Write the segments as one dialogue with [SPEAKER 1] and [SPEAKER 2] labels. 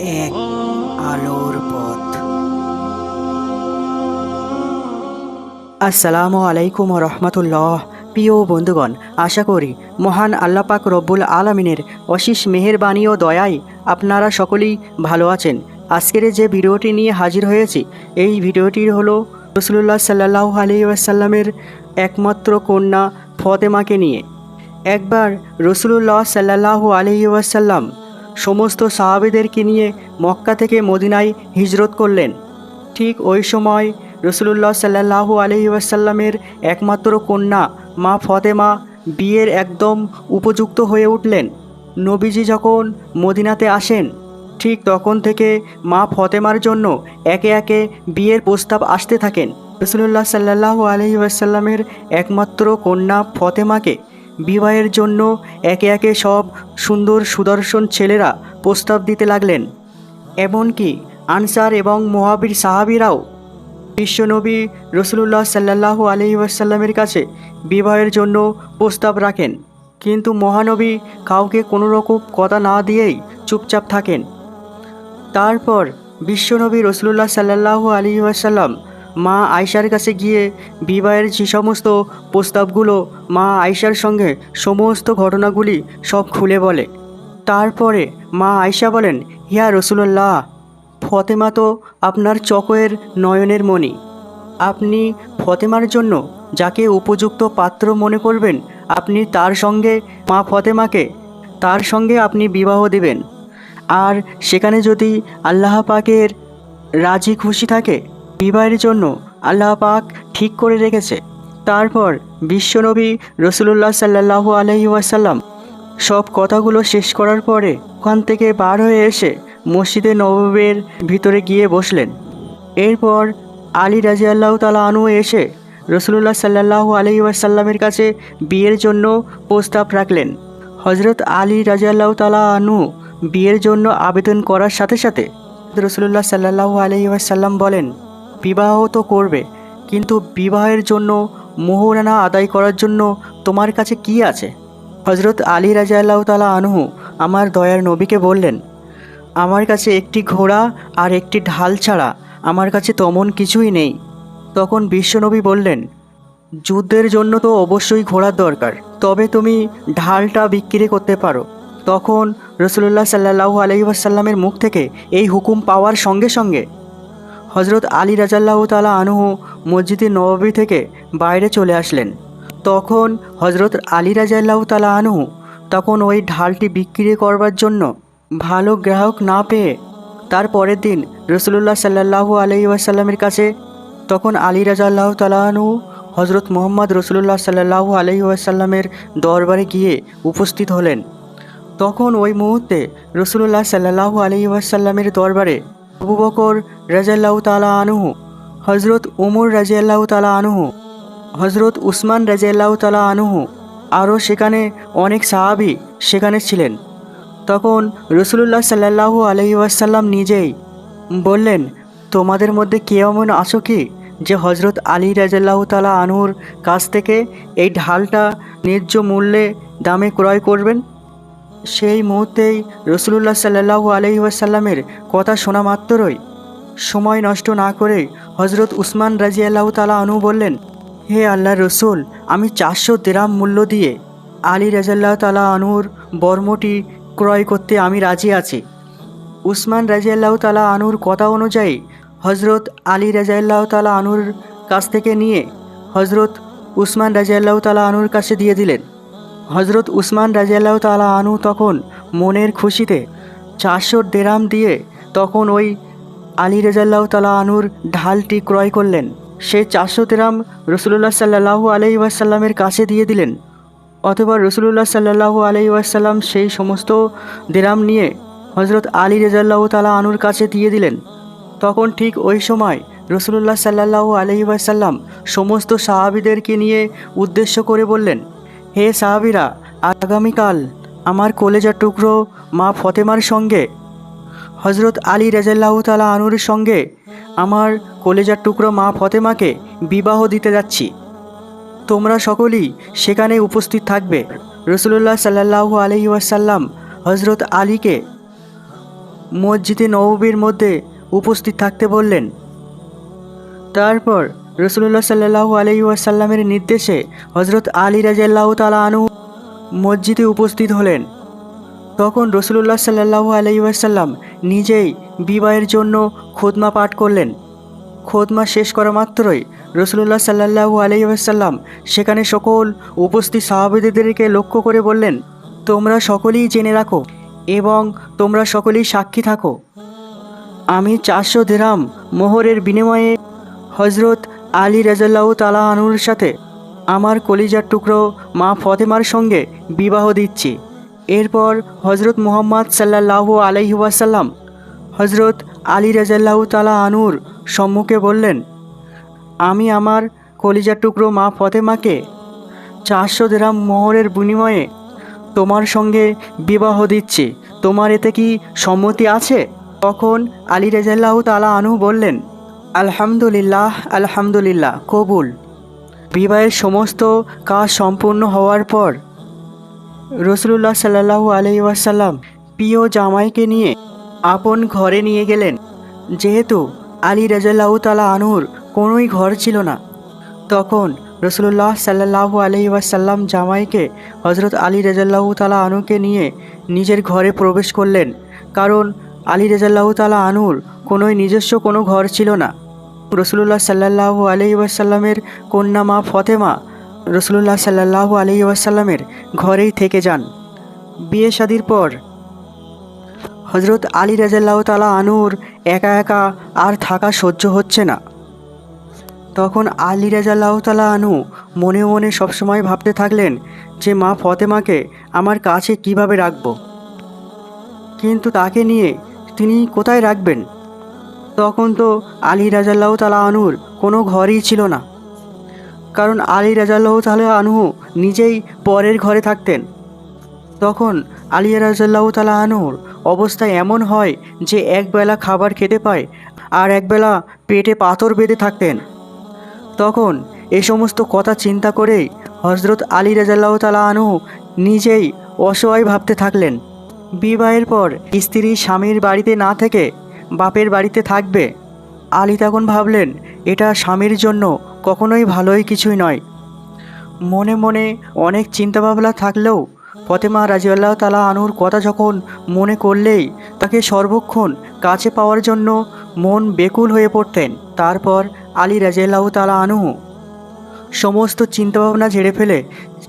[SPEAKER 1] এক আলোর পথ। আসসালামু আলাইকুম রহমতুল্লাহ। প্রিয় বন্ধুগণ, আশা করি মহান আল্লাপাক রব্বুল আলমিনের অশিস মেহেরবানি ও দয়ায় আপনারা সকলেই ভালো আছেন। আজকের যে ভিডিওটি নিয়ে হাজির হয়েছি, এই ভিডিওটি হলো রসুল্লাহ সাল্লাহ আলী আসাল্লামের একমাত্র কন্যা ফতেমাকে নিয়ে। একবার রসুল্লাহ সাল্লাহ আলহি ওয়াসাল্লাম সমস্ত সাহাবেদেরকে নিয়ে মক্কা থেকে মদিনায় হিজরত করলেন। ঠিক ওই সময় রসুল্লাহ সাল্লাহ আলহি ওয়াসাল্লামের একমাত্র কন্যা মা ফতেমা বিয়ের একদম উপযুক্ত হয়ে উঠলেন। নবীজি যখন মদিনাতে আসেন, ঠিক তখন থেকে মা ফতেমার জন্য একে একে বিয়ের প্রস্তাব আসতে থাকেন। রসুল্লাহ সাল্লাহ আলহি ওয়াসাল্লামের একমাত্র কন্যা ফতেমাকে বিবাহের জন্য একে একে সব সুন্দর সুদর্শন ছেলেরা প্রস্তাব দিতে লাগলেন। এমনকি আনসার এবং মোহাবির সাহাবিরাও বিশ্বনবী রসুল্লাহ সাল্লাহ আলহি ওয়াসাল্লামের কাছে বিবাহের জন্য প্রস্তাব রাখেন। কিন্তু মহানবী কাউকে কোনো রকম কথা না দিয়েই চুপচাপ থাকেন। তারপর বিশ্বনবী রসুল্লাহ সাল্লাহ আলী ওয়াসাল্লাম মা আয়সার কাছে গিয়ে বিবাহের যে সমস্ত প্রস্তাবগুলো মা আয়সার সঙ্গে সমস্ত ঘটনাগুলি সব খুলে বলে। তারপরে মা আয়সা বলেন, হিয়া রসুল্লাহ ফতেমা তো আপনার চকয়ের নয়নের মণি। আপনি ফতেমার জন্য যাকে উপযুক্ত পাত্র মনে করবেন, আপনি তার সঙ্গে মা ফতেমাকে, তার সঙ্গে আপনি বিবাহ দেবেন। আর সেখানে যদি আল্লাহ পাকের রাজি খুশি থাকে বিবাহের জন্য আল্লাহ পাক ঠিক করে রেখেছে। তারপর বিশ্বনবী রসুল্লাহ সাল্লাহ আলহি ওয়াসাল্লাম সব কথাগুলো শেষ করার পরে ওখান থেকে বার হয়ে এসে মসজিদে নববের ভিতরে গিয়ে বসলেন। এরপর আলী রাজি আল্লাহ তালা আনু এসে রসুল্লাহ সাল্লাহ আলহি ওয়াসাল্লামের কাছে বিয়ের জন্য প্রস্তাব রাখলেন। হজরত আলী রাজি আল্লাহ তালা আনু বিয়ের জন্য আবেদন করার সাথে সাথে রসুল্লাহ সাল্লাহ আলহি ওয়াসাল্লাম বলেন বিবাহ তো করবে, কিন্তু বিবাহের জন্য মোহরানা আদায় করার জন্য তোমার কাছে কি আছে? হজরত আলী রাজা আল্লাহ তালা আনহু আমার দয়ার নবীকে বললেন, আমার কাছে একটি ঘোড়া আর একটি ঢাল ছাড়া আমার কাছে তেমন কিছুই নেই। তখন বিশ্বনবী বললেন, যুদ্ধের জন্য তো অবশ্যই ঘোড়ার দরকার, তবে তুমি ঢালটা বিক্রি করতে পারো। তখন রসুল্লাহ সাল্লাহু আলহিহাসাল্লামের মুখ থেকে এই হুকুম পাওয়ার সঙ্গে সঙ্গে হজরত আলী রাজাল্লাহ তালা আনুহু মসজিদে নবাবী থেকে বাইরে চলে আসলেন। তখন হজরত আলী রাজাল্লাহ তালা আনহু তখন ওই ঢালটি বিক্রি করবার জন্য ভালো গ্রাহক না পেয়ে তার পরের দিন রসুল্লাহ সাল্লাহু আলহি ওয়াসাল্লামের কাছে তখন আলী রাজাল্লাহ তালা আনহু হজরত মোহাম্মদ রসুল্লাহ সাল্লাহু আলহি ওয়াসাল্লামের দরবারে গিয়ে উপস্থিত হলেন। তখন ওই মুহূর্তে রসুল্লাহ সাল্লাহু আলহি ওয়াসাল্লামের দরবারে আবু বকর রাজাল্লাহ তালা আনহু হজরত উমর রাজিয়াল্লাহ তালা আনহু হজরত উসমান রাজিয়াল্লাহ তালা আনহু আরও সেখানে অনেক সাহাবি সেখানে ছিলেন। তখন রসুল্লাহ সাল্লাহু আলহি ওয়াসাল্লাম নিজেই বললেন, তোমাদের মধ্যে কে এমন আছো কি যে হজরত আলী রাজাল্লাহ তালা আনহুর কাছ থেকে এই ঢালটা ন্যায্য মূল্যে দামে ক্রয় করবেন? সেই মুহূর্তেই রসুল্লাহ সাল্লাহু আলহি ওয়াসাল্লামের কথা শোনা মাত্রই সময় নষ্ট না করে হজরত উসমান রাজি আল্লাহ তালা আনু বললেন, হে আল্লাহ রসুল, আমি চারশো দেরাম মূল্য দিয়ে আলী রাজাল্লাহ তালা আনুর বর্মটি ক্রয় করতে আমি রাজি আছি। উসমান রাজিয়াল্লাহ তালা আনুর কথা অনুযায়ী হজরত আলী রাজাল্লাহ তালা আনুর কাছ থেকে নিয়ে হজরত উসমান রাজিয়াল্লাহ তালা আনুর কাছে দিয়ে দিলেন। হজরত উসমান রাজিয়াল্লাহ তালা আনু তখন মনের খুশিতে চারশো দেরাম দিয়ে তখন ওই আলী রাজাল্লাহ তালা আনুর ঢালটি ক্রয় করলেন। সে চারশো দেরাম রসুল্লাহ সাল্লাহু আলহি ওয়াসাল্লামের কাছে দিয়ে দিলেন, অথবা রসুল্লাহ সাল্লাহু আলহি ওয়াসাল্লাম সেই সমস্ত দেরাম নিয়ে হজরত আলী রেজাল্লাহ তালা আনুর কাছে দিয়ে দিলেন। তখন ঠিক ওই সময় রসুল্লাহ সাল্লাহু আলহি সমস্ত সাহাবিদেরকে নিয়ে উদ্দেশ্য করে বললেন হে সাহাবিরা, আগামীকাল আমার কলেজার টুকরো মা ফতেমার সঙ্গে হজরত আলী রাজাল্লাহ তালা আনুর সঙ্গে আমার কলেজার টুকরো মা ফতেমাকে বিবাহ দিতে যাচ্ছি। তোমরা সকলেই সেখানে উপস্থিত থাকবে। রসুল্লাহ সাল্লাহু আলহি ওয়াসাল্লাম হজরত আলীকে মসজিদে নববীর মধ্যে উপস্থিত থাকতে বললেন। তারপর রসুল্লাহ সাল্লাহ আলহি ওয়াসাল্লামের নির্দেশে হজরত আলী রাজাল্লাহ তালা আনু মসজিদে উপস্থিত হলেন। তখন রসুল্লাহ সাল্লাহ আলহি ওয়াসাল্লাম নিজেই বিবাহের জন্য খোদমা পাঠ করলেন। খোদমা শেষ করা মাত্রই রসুল্লাহ সাল্লাহু আলহি ওয়াসাল্লাম সেখানে সকল উপস্থিত সাহাবেদেরকে লক্ষ্য করে বললেন, তোমরা সকলেই জেনে রাখো এবং তোমরা সকলেই সাক্ষী থাকো। আমি চারশো দেরাম মোহরের বিনিময়ে হজরত আলী রাজাল্লাহ আনুর সাথে আমার কলিজার টুকরো মা ফতেমার সঙ্গে বিবাহ দিচ্ছি। এরপর হজরত মুহাম্মদ সাল্লাহ ওয়াসাল্লাম হজরত আলী রাজাল্লাহ তালা আনুর সম্মুখে বললেন, আমি আমার কলিজার টুকরো মা ফতেমাকে চারশো দেরাম মোহরের বিনিময়ে তোমার সঙ্গে বিবাহ দিচ্ছি। তোমার এতে কি সম্মতি আছে? তখন আলী রেজাল্লাহ তালা আনু বললেন আলহামদুলিল্লাহ আলহামদুলিল্লাহ, কবুল। বিবাহের সমস্ত কাজ সম্পূর্ণ হওয়ার পর রসুল্লাহ সাল্লাহু আলহি ওয়াসাল্লাম প্রিয় জামাইকে নিয়ে আপন ঘরে নিয়ে গেলেন। যেহেতু আলী রাজাল্লাহ তালা আনুর কোনোই ঘর ছিল না, তখন রসুল্লাহ সাল্লাহু আলহি ওয়াসাল্লাম জামাইকে হজরত আলী রাজাল্লাহ তালা আনুকে নিয়ে নিজের ঘরে প্রবেশ করলেন। কারণ আলী রাজাল্লাহ তালা আনুর কোনোই নিজস্ব কোনো ঘর ছিল না। রসুল্লাহ সাল্লাহু আলহি ওয়াসাল্লামের কন্যা মা ফতেমা রসুল্লাহ সাল্লাহু আলহি ওয়াসাল্লামের ঘরেই থেকে যান। বিয়ে শাদির পর হজরত আলী রাজাল্লাহ তালা আনুর একা একা আর থাকা সহ্য হচ্ছে না। তখন আলী রাজাল্লাহ তালা আনু মনে মনে সবসময় ভাবতে থাকলেন যে, মা ফতেমাকে আমার কাছে কীভাবে রাখব? কিন্তু তাকে নিয়ে তিনি কোথায় রাখবেন? তখন তো আলী রাজাল্লাহ তালা আনুর কোনো ঘরই ছিল না। কারণ আলী রাজাল্লাহ তালা আনু নিজেই পরের ঘরে থাকতেন। তখন আলী রাজাল্লাহ তালা আনুর অবস্থা এমন হয় যে একবেলা খাবার খেতে পায় আর একবেলা পেটে পাথর বেঁধে থাকতেন। তখন এ সমস্ত কথা চিন্তা করেই হজরত আলী রাজাল্লাহ তালা আনু নিজেই অসহায় ভাবতে থাকলেন। বিবাহের পর স্ত্রী স্বামীর বাড়িতে না থেকে বাপের বাড়িতে থাকবে। আলী তখন ভাবলেন, এটা স্বামীর জন্য কখনোই ভালোই কিছুই নয়। মনে মনে অনেক চিন্তাভাবনা থাকলেও ফতেমা রাজিউল্লাহ তালা আনুর কথা যখন মনে করলেই তাকে সর্বক্ষণ কাছে পাওয়ার জন্য মন বেকুল হয়ে পড়তেন। তারপর আলী রাজিয়াল্লাহ তালা আনু সমস্ত চিন্তাভাবনা ঝেড়ে ফেলে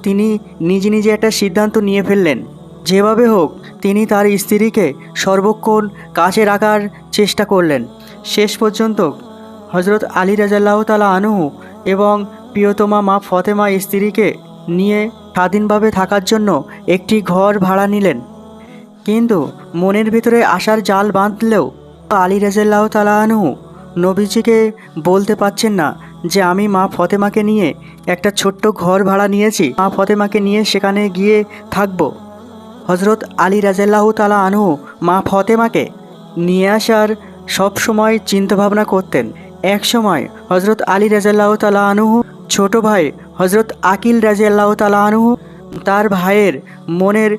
[SPEAKER 1] তিনি নিজে নিজে একটা সিদ্ধান্ত নিয়ে ফেললেন। যেভাবে হোক তিনি তার স্ত্রীকে সর্বক্ষণ কাছে রাখার চেষ্টা করলেন। শেষ পর্যন্ত হজরত আলী রাজাল্লাহ তালা আনু এবং প্রিয়তমা মা ফতেমা স্ত্রীকে নিয়ে স্বাধীনভাবে থাকার জন্য একটি ঘর ভাড়া নিলেন। কিন্তু মনের ভিতরে আশার জাল বাঁধলেও আলী রাজাল্লাহ তালা আনু নবীজিকে বলতে পারছেন না যে, আমি মা ফতেমাকে নিয়ে একটা ছোট্ট ঘর ভাড়া নিয়েছি। মা ফতেমাকে নিয়ে সেখানে গিয়ে থাকব। হজরত আলী রাজাল্লাহ তালা আনহু মা ফতেমাকে নিয়ে আসার সব সময় চিন্তাভাবনা করতেন। এক সময় হজরত আলী রাজাল্লাহ তালা আনহু, ছোট ভাই হজরত আকিল রাজিয়াল্লাহ তালা আনহু, তার ভাইয়ের মনের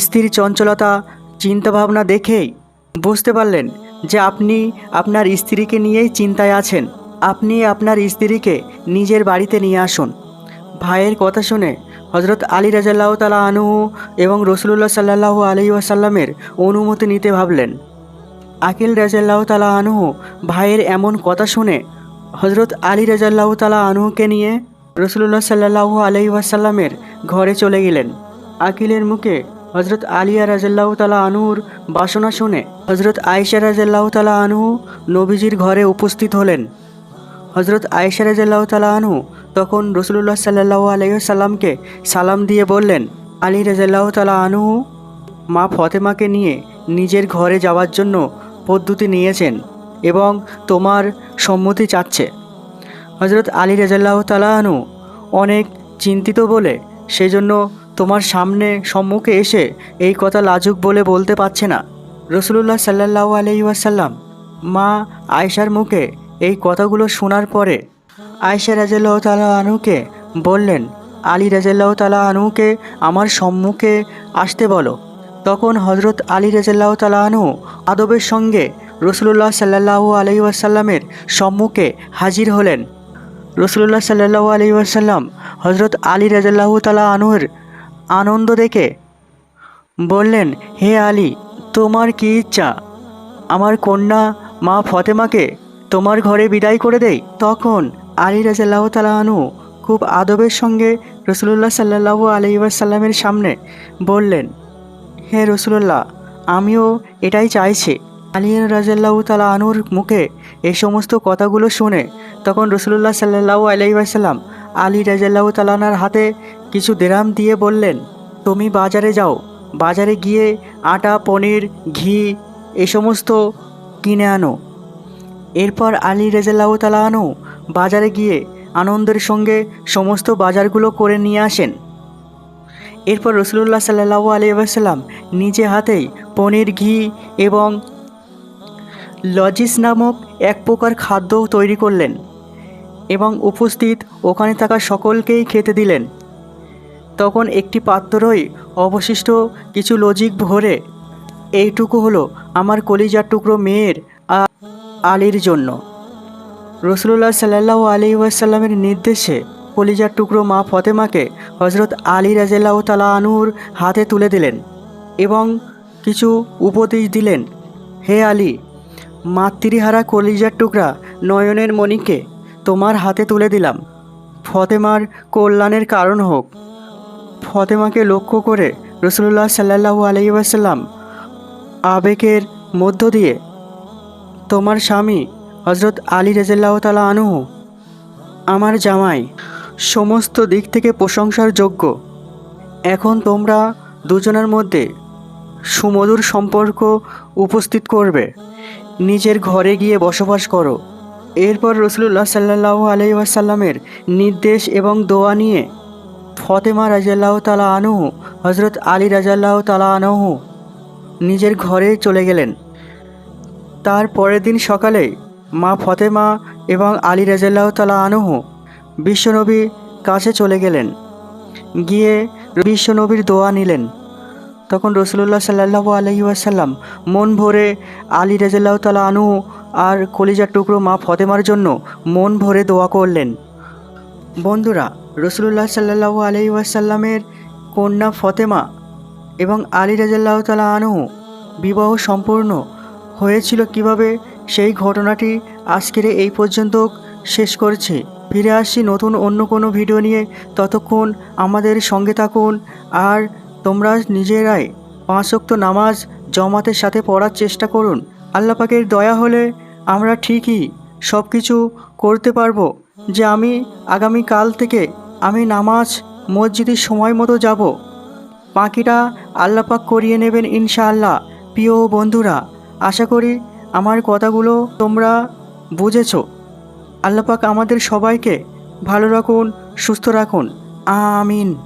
[SPEAKER 1] স্থির চঞ্চলতা চিন্তাভাবনা দেখেই বুঝতে পারলেন যে আপনি আপনার স্ত্রীকে নিয়েই চিন্তায় আছেন। আপনি আপনার স্ত্রীকে নিজের বাড়িতে নিয়ে আসুন। ভাইয়ের কথা শুনে হজরত আলী রাজাল্লাহ তালা আনহু এবং রসুল্লাহ সাল্লাহ আলি ওয়াসাল্লামের অনুমতি নিতে ভাবলেন। আকিল রাজাল্লাহ তালা আনহু ভাইয়ের এমন কথা শুনে হজরত আলী রাজাল্লাহ তালা আনহুকে নিয়ে রসুল্লাহ সাল্লাহ আলি ওয়াসাল্লামের ঘরে চলে গেলেন। আকিলের মুখে হজরত আলিয়া রাজাল্লাহ তালা আনহুর বাসনা শুনে হজরত আয়েশা রাজাল্লাহ তালা আনহু নবীজির ঘরে উপস্থিত হলেন। হজরত আয়েশা রাজাল্লাহ তালা আনহু তখন রসুল্লাহ সাল্লাহ আলাইসাল্লামকে সালাম দিয়ে বললেন, আলী রাজাল্লাহ তালা আনহু, মা ফতেমাকে নিয়ে নিজের ঘরে যাওয়ার জন্য পদ্ধতি নিয়েছেন এবং তোমার সম্মতি চাচ্ছে। হজরত আলী রাজাল্লাহ তালা আনহু অনেক চিন্তিত বলে সেজন্য তোমার সামনে সম্মুখে এসে এই কথা লাজুক বলে বলতে পারছে না। রসুল্লাহ সাল্লাহ আলহি ওয়াসাল্লাম মা আয়েশার মুখে এই কথাগুলো শোনার পরে আয়েশা রাজাল্লাহ তালা আনুকে বললেন, আলী রাজাল্লাহ তালা আনুকে আমার সম্মুখে আসতে বলো। তখন হজরত আলী রাজাল্লাহ তালা আনু আদবের সঙ্গে রসুল্লাহ সাল্লাহ আলি ওয়াসাল্লামের সম্মুখে হাজির হলেন। রসুল্লাহ সাল্লাহ আলি ওয়াসাল্লাম হজরত আলী রাজাল্লাহ তালা আনুর আনন্দ দেখে বললেন, হে আলী, তোমার কি ইচ্ছা? আমার কন্যা মা ফতেমাকে তোমার ঘরে বিদায় করে দেই, তখন আলী রাজাল্লাহ তালাহানু খুব আদবের সঙ্গে রসুল্লাহ সাল্লাহ আলি ওয়াসাল্লামের সামনে বললেন, হে রসুল্লাহ আমিও এটাই চাইছি। আলী রাজাল্লাহ তালা আনুর মুখে এই সমস্ত কথাগুলো শুনে তখন রসুল্লাহ সাল্লাহ আলাইসাল্লাম আলী রাজাল্লাহ তালানার হাতে কিছু দেরাম দিয়ে বললেন, তুমি বাজারে যাও। বাজারে গিয়ে আটা, পনির, ঘি এ সমস্ত কিনে আনো। এরপর আলী রেজাল্লাহ তালা আনু বাজারে গিয়ে আনন্দের সঙ্গে সমস্ত বাজারগুলো করে নিয়ে আসেন। এরপর রসুল্লাহ সাল্লাহ আলিয়াসাল্লাম নিজে হাতেই পনির, ঘি এবং লজিস নামক এক প্রকার খাদ্য তৈরি করলেন এবং উপস্থিত ওখানে থাকা সকলকেই খেতে দিলেন। তখন একটি পাত্রই অবশিষ্ট কিছু লজিক ভরে, এইটুকু হলো আমার কলিজার টুকরো মেয়ের আলীর জন্য। রসুল্লাহ সাল্লাহ আলী ওয়াসাল্লামের নির্দেশে কলিজার টুকরো মা ফতেমাকে হজরত আলী রাজেল্লাহ তালা আনুর হাতে তুলে দিলেন এবং কিছু উপদেশ দিলেন। হে আলী, মাতৃহারা কলিজার টুকরা নয়নের মণিকে তোমার হাতে তুলে দিলাম। ফতেমার কল্যাণের কারণ হোক। ফতেমাকে লক্ষ্য করে রসুল্লাহ সাল্লাহ আলহিবাসাল্লাম আবেগের মধ্য দিয়ে তোমার স্বামী হজরত আলী রেজাল্লাহ তালা আনুহু, আমার জামাই, সমস্ত দিক থেকে প্রশংসার যোগ্য। এখন তোমরা দুজনের মধ্যে সুমধুর সম্পর্ক উপস্থিত করবে। নিজের ঘরে গিয়ে বসবাস করো। এরপর রসুল্লাহ সাল্লাহ আলি ওয়াসাল্লামের নির্দেশ এবং দোয়া নিয়ে ফতেমা রাজাল্লাহ তালা আনহু হজরত আলী রাজাল্লাহ তালা আনহু নিজের ঘরে চলে গেলেন। তার পরের দিন সকালে মা ফতেমা এবং আলী রাজাল্লাহ তালা আনহু বিশ্বনবী কাছে চলে গেলেন। গিয়ে বিশ্বনবীর দোয়া নিলেন। তখন রসুল্লাহ সাল্লাহ আলহি আসাল্লাম মন ভরে আলী রাজাল্লাহ তালা আনু আর কলিজার টুকরো মা ফতেমার জন্য মন ভরে দোয়া করলেন। বন্ধুরা রসুল্লাহ সাল্লাহ আলহি আসাল্লামের কন্যা ফতেমা এবং আলী রাজাল্লাহ তালা আনু বিবাহ সম্পূর্ণ হয়েছিল কীভাবে সেই ঘটনাটি আজকের এই পর্যন্ত শেষ করছি। ফিরে আসছি নতুন অন্য কোনো ভিডিও নিয়ে। ততক্ষণ আমাদের সঙ্গে থাকুন আর তোমরা নিজেরাই পাঁচক্ত নামাজ জমাতের সাথে পড়ার চেষ্টা করুন। আল্লাহ পাকের দয়া হলে আমরা ঠিকই সব কিছু করতে পারব যে আমি আগামী কাল থেকে আমি নামাজ মসজিদের সময় মতো যাব। বাকিটা আল্লাপাক করিয়ে নেবেন ইনশাআল্লাহ। প্রিয় বন্ধুরা আশা করি আমার কথাগুলো তোমরা বুঝেছ। আল্লাপাক আমাদের সবাইকে ভালো রাখুন সুস্থ রাখুন। আমিন।